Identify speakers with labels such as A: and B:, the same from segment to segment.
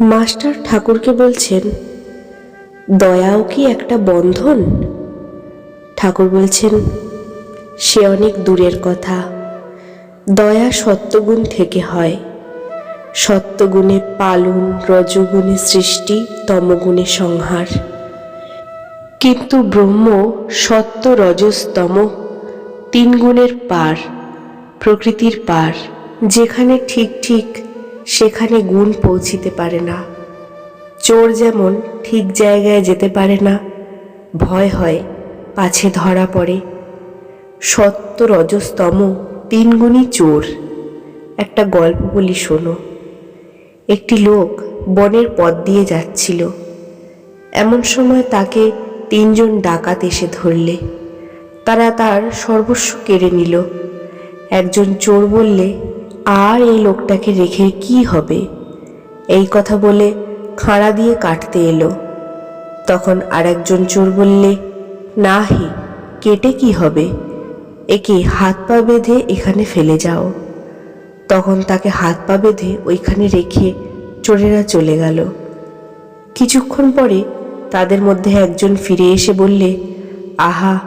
A: Master ঠাকুরকে বলছেন, দয়াও কি একটা বন্ধন? ঠাকুর বলছেন, সে অনেক দূরের কথা। দয়া সত্যগুণ থেকে হয়। সত্যগুণে পালন, রজগুণে সৃষ্টি, তমগুণে সংহার। কিন্তু ব্রহ্ম সত্য রজস্তম তিন গুণের পার, প্রকৃতির পার, যেখানে ঠিক ঠিক সেখানে গুণ পৌঁছিতে পারে না। চোর যেমন ঠিক জায়গায় যেতে পারে না, ভয় হয় পাছে ধরা পড়ে। সত্য রজস্তম তিন গুণই চোর। একটা গল্প বলি শোনো। একটি লোক বনের পথ দিয়ে যাচ্ছিল। এমন সময় তাকে তিনজন ডাকাত এসে ধরলে। তারা তার সর্বস্ব কেড়ে নিল। একজন চোর বললে আর এই লোকটাকে রেখে কি হবে? এই কথা বলে খাঁড়া দিয়ে কাটতে এলো। তখন আর একজন চোর বললে, না হে, কেটে কি হবে? একে হাত পা বেঁধে এখানে ফেলে যাও। তখন তাকে হাত পা বেঁধে ওইখানে রেখে চোরেরা চলে গেল। কিছুক্ষণ পরে তাদের মধ্যে একজন ফিরে এসে বললে, আহা,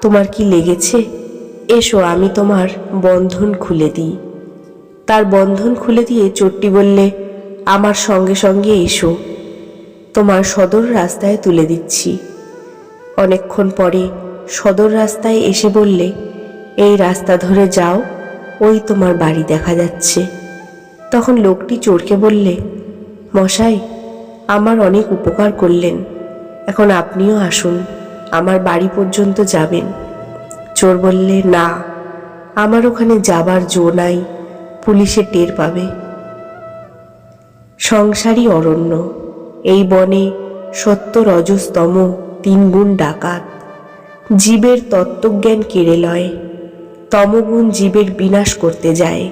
A: তোমার কি লেগেছে? এসো, আমি তোমার বন্ধন খুলে দিই। তার বন্ধন খুলে দিয়ে চোরটি বললে, আমার সঙ্গে সঙ্গে এসো। তোমার সদর রাস্তায় তুলে দিচ্ছি। অনেকক্ষণ পরে সদর রাস্তায় এসে বললে, এই রাস্তা ধরে যাও, ওই তোমার বাড়ি দেখা যাচ্ছে। তখন লোকটি চোরকে বললে, মশাই, আমার অনেক উপকার করলেন। এখন আপনিও আসুন, আমার বাড়ি পর্যন্ত যাবেন। চোর বললে, না, আমার ওখানে যাবার জো নাই। পুলিশে টের পাবে। সংসারী অরণ্য। এই বনে সত্য রজস্তম তিনগুণ ডাকাত। জীবের তত্ত্বজ্ঞান কেড়ে লয়। তমগুণ জীবের বিনাশ করতে যায়।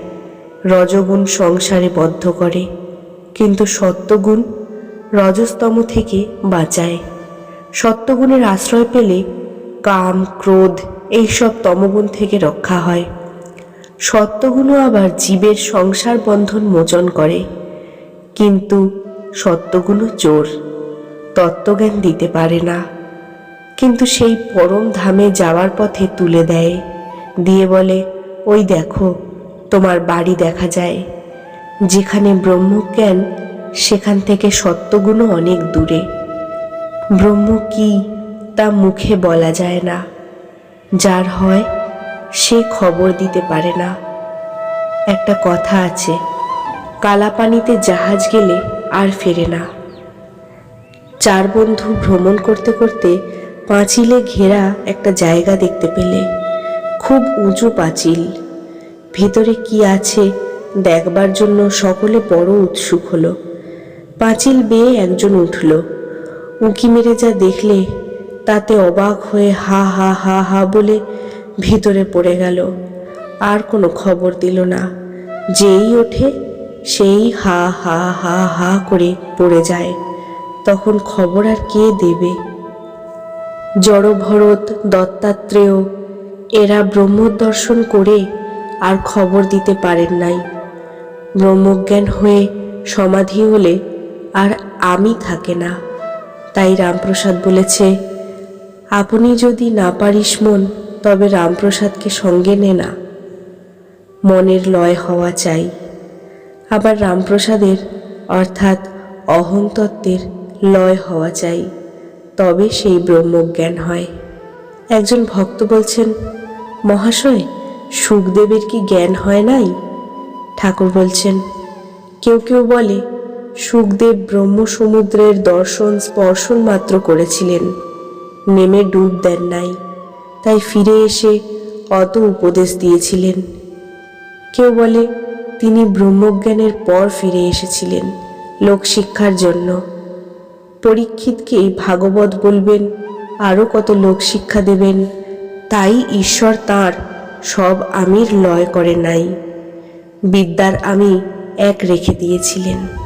A: রজগুণ সংসারে বদ্ধ করে। কিন্তু সত্যগুণ রজস্তম থেকে বাঁচায়। সত্যগুণের আশ্রয় পেলে কাম, ক্রোধ, এইসব তমগুণ থেকে রক্ষা হয়। সত্যগুণও আবার জীবের সংসার বন্ধন মোচন করে। কিন্তু সত্যগুণও চোর, তত্ত্বজ্ঞান দিতে পারে না। কিন্তু সেই পরম ধামে যাওয়ার পথে তুলে দেয়। দিয়ে বলে, ওই দেখো, তোমার বাড়ি দেখা যায়। যেখানে ব্রহ্মজ্ঞান, সেখান থেকে সত্যগুণও অনেক দূরে। ব্রহ্ম কি তা মুখে বলা যায় না। যার হয় সে খবর দিতে পারে না। একটা কথা আছে, কালাপানিতে জাহাজ গেলে আর ফেরে না। চার বন্ধু ভ্রমণ করতে করতে পাঁচিলে ঘেরা একটা জায়গা দেখতে পেলে, খুব উঁচু পাঁচিল। ভেতরে কি আছে দেখবার জন্য সকলে বড় উৎসুক হলো। পাঁচিল বেয়ে একজন উঠল, উঁকি মেরে যা দেখলে তাতে অবাক হয়ে হা হা হা হা বলে ভিতরে পড়ে গেল। আর কোনো খবর দিল না। যেই ওঠে, সেই হা হা হা হা করে পড়ে যায়। তখন খবর আর কে দেবে? জড়ভরত দত্তাত্রেয়, এরা ব্রহ্মদর্শন করে আর খবর দিতে পারেন নাই। ব্রহ্মজ্ঞান হয়ে সমাধি হলে আর আমি থাকে না। তাই রামপ্রসাদ বলেছে, আপনি যদি না পারিস মন তবে রামপ্রসাদকে সঙ্গে নে না। মনের লয় হওয়া চাই। আবার রামপ্রসাদের, অর্থাৎ অহংতত্ত্বের লয় হওয়া চাই। তবে সেই ব্রহ্মজ্ঞান হয়। একজন ভক্ত বলছেন, মহাশয়, সুখদেবের কি জ্ঞান হয় নাই? ঠাকুর বলছেন, কেউ কেউ বলে, সুখদেব ব্রহ্ম সমুদ্রের দর্শন স্পর্শন মাত্র করেছিলেন। নেমে ডুব দেন নাই। তাই ফিরে এসে অত উপদেশ দিয়েছিলেন। কেউ বলে, তিনি ব্রহ্মজ্ঞানের পর ফিরে এসেছিলেন লোকশিক্ষার জন্য। পরীক্ষিতকে ভাগবত বলবেন আরও কত লোকশিক্ষা দেবেন, তাই ঈশ্বর তার সব আমির লয় করে নাই। বিদ্যার আমি এক রেখে দিয়েছিলেন।